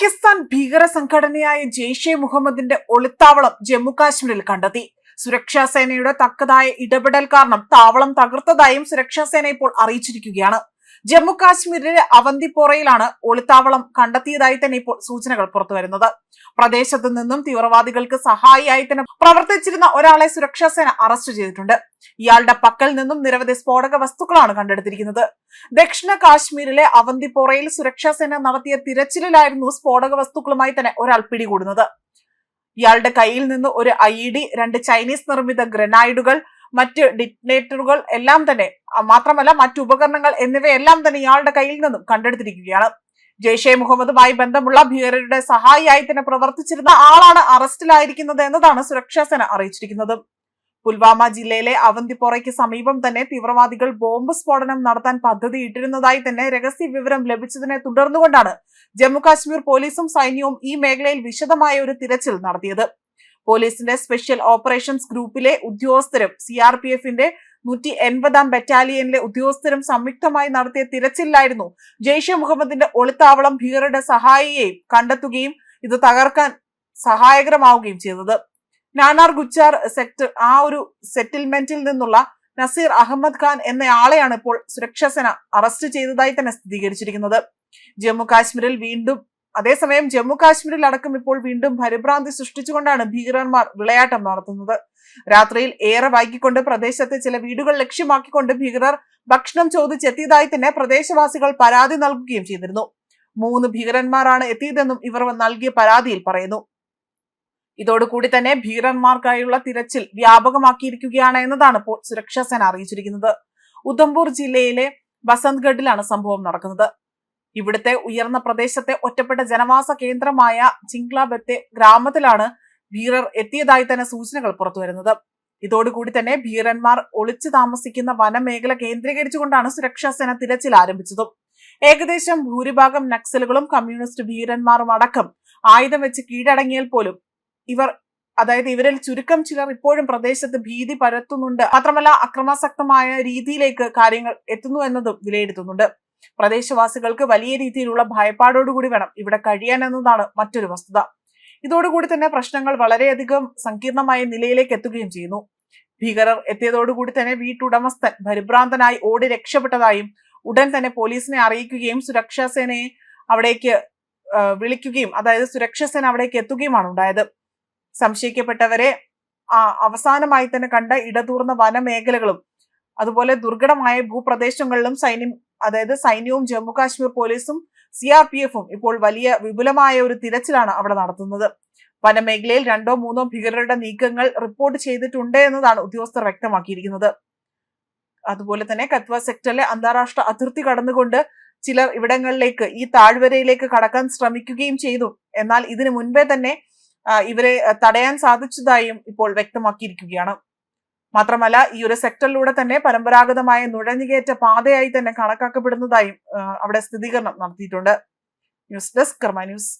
പാകിസ്ഥാൻ ഭീകര സംഘടനയായ ജെയ്ഷെ മുഹമ്മദിന്റെ ഒളിത്താവളം ജമ്മുകാശ്മീരിൽ കണ്ടെത്തി. സുരക്ഷാ സേനയുടെ തക്കതായ ഇടപെടൽ കാരണം താവളം തകർത്തതായും സുരക്ഷാ സേന ഇപ്പോൾ അറിയിച്ചിരിക്കുകയാണ്. ജമ്മു കാശ്മീരിലെ അവന്തിപ്പോറയിലാണ് ഒളിത്താവളം കണ്ടെത്തിയതായി തന്നെ ഇപ്പോൾ സൂചനകൾ പുറത്തുവരുന്നത്. പ്രദേശത്തു നിന്നും തീവ്രവാദികൾക്ക് സഹായിയായി തന്നെ പ്രവർത്തിച്ചിരുന്ന ഒരാളെ സുരക്ഷാ സേന അറസ്റ്റ് ചെയ്തിട്ടുണ്ട്. ഇയാളുടെ പക്കൽ നിന്നും നിരവധി സ്ഫോടക വസ്തുക്കളാണ് കണ്ടെടുത്തിരിക്കുന്നത്. ദക്ഷിണ കാശ്മീരിലെ അവന്തിപ്പോറയിൽ സുരക്ഷാ സേന നടത്തിയ തിരച്ചിലിലായിരുന്നു സ്ഫോടക വസ്തുക്കളുമായി തന്നെ ഒരാൾ പിടികൂടുന്നത്. ഇയാളുടെ കയ്യിൽ നിന്ന് ഒരു ഐ രണ്ട് ചൈനീസ് നിർമ്മിത ഗ്രനൈഡുകൾ മറ്റ് ഡിറ്റനേറ്ററുകൾ എല്ലാം തന്നെ മാത്രമല്ല മറ്റു ഉപകരണങ്ങൾ എന്നിവയെല്ലാം തന്നെ ഇയാളുടെ കയ്യിൽ നിന്നും കണ്ടെടുത്തിരിക്കുകയാണ്. ജെയ്ഷെ മുഹമ്മദുമായി ബന്ധമുള്ള ഭീകരരുടെ സഹായിയായി തന്നെ പ്രവർത്തിച്ചിരുന്ന ആളാണ് അറസ്റ്റിലായിരിക്കുന്നത് എന്നതാണ് സുരക്ഷാ സേന അറിയിച്ചിരിക്കുന്നത്. പുൽവാമ ജില്ലയിലെ അവന്തിപ്പോറയ്ക്ക് സമീപം തന്നെ തീവ്രവാദികൾ ബോംബ് സ്ഫോടനം നടത്താൻ പദ്ധതിയിട്ടിരുന്നതായി തന്നെ രഹസ്യ വിവരം ലഭിച്ചതിനെ തുടർന്നുകൊണ്ടാണ് ജമ്മു കാശ്മീർ പോലീസും സൈന്യവും ഈ മേഖലയിൽ വിശദമായ ഒരു തിരച്ചിൽ നടത്തിയത്. പോലീസിന്റെ സ്പെഷ്യൽ ഓപ്പറേഷൻസ് ഗ്രൂപ്പിലെ ഉദ്യോഗസ്ഥരും സി ആർ പി എഫിന്റെ നൂറ്റി എൺപതാം ബറ്റാലിയനിലെ ഉദ്യോഗസ്ഥരും സംയുക്തമായി നടത്തിയ തിരച്ചിലായിരുന്നു ജെയ്ഷെ മുഹമ്മദിന്റെ ഒളിത്താവളം ഭീകരരുടെ സഹായിയെയും കണ്ടെത്തുകയും ഇത് തകർക്കാൻ സഹായകരമാവുകയും ചെയ്തത്. നാനാർ ഗുച്ചാർ സെക്ടർ ആ ഒരു സെറ്റിൽമെന്റിൽ നിന്നുള്ള നസീർ അഹമ്മദ് ഖാൻ എന്നയാളെയാണ് ഇപ്പോൾ സുരക്ഷാ സേന അറസ്റ്റ് ചെയ്തതായി തന്നെ സ്ഥിരീകരിച്ചിരിക്കുന്നത്. ജമ്മു കാശ്മീരിൽ വീണ്ടും അതേസമയം ജമ്മു കാശ്മീരിൽ അടക്കം ഇപ്പോൾ വീണ്ടും പരിഭ്രാന്തി സൃഷ്ടിച്ചുകൊണ്ടാണ് ഭീകരന്മാർ വിളയാട്ടം നടത്തുന്നത്. രാത്രിയിൽ ഏറെ വൈകിക്കൊണ്ട് പ്രദേശത്തെ ചില വീടുകൾ ലക്ഷ്യമാക്കിക്കൊണ്ട് ഭീകരർ ഭക്ഷണം ചോദിച്ചെത്തിയതായി തന്നെ പ്രദേശവാസികൾ പരാതി നൽകുകയും ചെയ്തിരുന്നു. മൂന്ന് ഭീകരന്മാരാണ് എത്തിയതെന്നും ഇവർ നൽകിയ പരാതിയിൽ പറയുന്നു. ഇതോടുകൂടി തന്നെ ഭീകരന്മാർക്കായുള്ള തിരച്ചിൽ വ്യാപകമാക്കിയിരിക്കുകയാണ് എന്നതാണ് ഇപ്പോൾ സുരക്ഷാ സേന അറിയിച്ചിരിക്കുന്നത്. ഉധംപൂർ ജില്ലയിലെ ബസന്ത്ഗഡിലാണ് സംഭവം നടക്കുന്നത്. ഇവിടുത്തെ ഉയർന്ന പ്രദേശത്തെ ഒറ്റപ്പെട്ട ജനവാസ കേന്ദ്രമായ ചിംഗ്ലാബത്തെ ഗ്രാമത്തിലാണ് ഭീരർ എത്തിയതായി തന്നെ സൂചനകൾ പുറത്തുവരുന്നത് ഇതോടുകൂടി തന്നെ ഭീരന്മാർ ഒളിച്ചു താമസിക്കുന്ന വനമേഖല കേന്ദ്രീകരിച്ചുകൊണ്ടാണ് സുരക്ഷാ സേന തിരച്ചിൽ ആരംഭിച്ചതും. ഏകദേശം ഭൂരിഭാഗം നക്സലുകളും കമ്മ്യൂണിസ്റ്റ് ഭീരന്മാരും അടക്കം ആയുധം വെച്ച് കീഴടങ്ങിയാൽ പോലും ഇവർ അതായത് ഇവരിൽ ചുരുക്കം ചിലർ ഇപ്പോഴും പ്രദേശത്ത് ഭീതി പരത്തുന്നുണ്ട്. മാത്രമല്ല അക്രമാസക്തമായ രീതിയിലേക്ക് കാര്യങ്ങൾ എത്തുന്നു എന്നതും വിലയിരുത്തുന്നുണ്ട്. പ്രദേശവാസികൾക്ക് വലിയ രീതിയിലുള്ള ഭയപ്പാടോടുകൂടി വേണം ഇവിടെ കഴിയാൻ എന്നതാണ് മറ്റൊരു വസ്തുത. ഇതോടുകൂടി തന്നെ പ്രശ്നങ്ങൾ വളരെയധികം സങ്കീർണമായ നിലയിലേക്ക് എത്തുകയും ചെയ്യുന്നു. ഭീകരർ എത്തിയതോടുകൂടി തന്നെ വീട്ടുടമസ്ഥൻ പരിഭ്രാന്തനായി ഓടി രക്ഷപ്പെട്ടതായും ഉടൻ തന്നെ പോലീസിനെ അറിയിക്കുകയും സുരക്ഷാ സേനയെ അവിടേക്ക് വിളിക്കുകയും അതായത് സുരക്ഷാ സേന അവിടേക്ക് എത്തുകയുമാണ് ഉണ്ടായത്. സംശയിക്കപ്പെട്ടവരെ അവസാനമായി തന്നെ കണ്ട ഇടതൂർന്ന വനമേഖലകളും അതുപോലെ ദുർഘടമായ ഭൂപ്രദേശങ്ങളിലും സൈന്യം അതായത് സൈന്യവും ജമ്മു കാശ്മീർ പോലീസും സി ആർ പി എഫും ഇപ്പോൾ വലിയ വിപുലമായ ഒരു തിരച്ചിലാണ് അവിടെ നടത്തുന്നത്. വനമേഖലയിൽ രണ്ടോ മൂന്നോ ഭീകരരുടെ നീക്കങ്ങൾ റിപ്പോർട്ട് ചെയ്തിട്ടുണ്ട് എന്നതാണ് ഉദ്യോഗസ്ഥർ വ്യക്തമാക്കിയിരിക്കുന്നത്. അതുപോലെ തന്നെ കത്വ സെക്ടറിലെ അന്താരാഷ്ട്ര അതിർത്തി കടന്നുകൊണ്ട് ചിലർ ഇവിടങ്ങളിലേക്ക് ഈ താഴ്വരയിലേക്ക് കടക്കാൻ ശ്രമിക്കുകയും ചെയ്തു. എന്നാൽ ഇതിനു മുൻപേ തന്നെ ഇവരെ തടയാൻ സാധിച്ചതായും ഇപ്പോൾ വ്യക്തമാക്കിയിരിക്കുകയാണ്. മാത്രമല്ല ഈ ഒരു സെക്ടറിലൂടെ തന്നെ പരമ്പരാഗതമായ നുഴഞ്ഞുകയറ്റ പാതയായി തന്നെ കണക്കാക്കപ്പെടുന്നതായും അവിടെ സ്ഥിരീകരണം നടത്തിയിട്ടുണ്ട്. ന്യൂസ് ഡെസ്ക് കർമ്മ ന്യൂസ്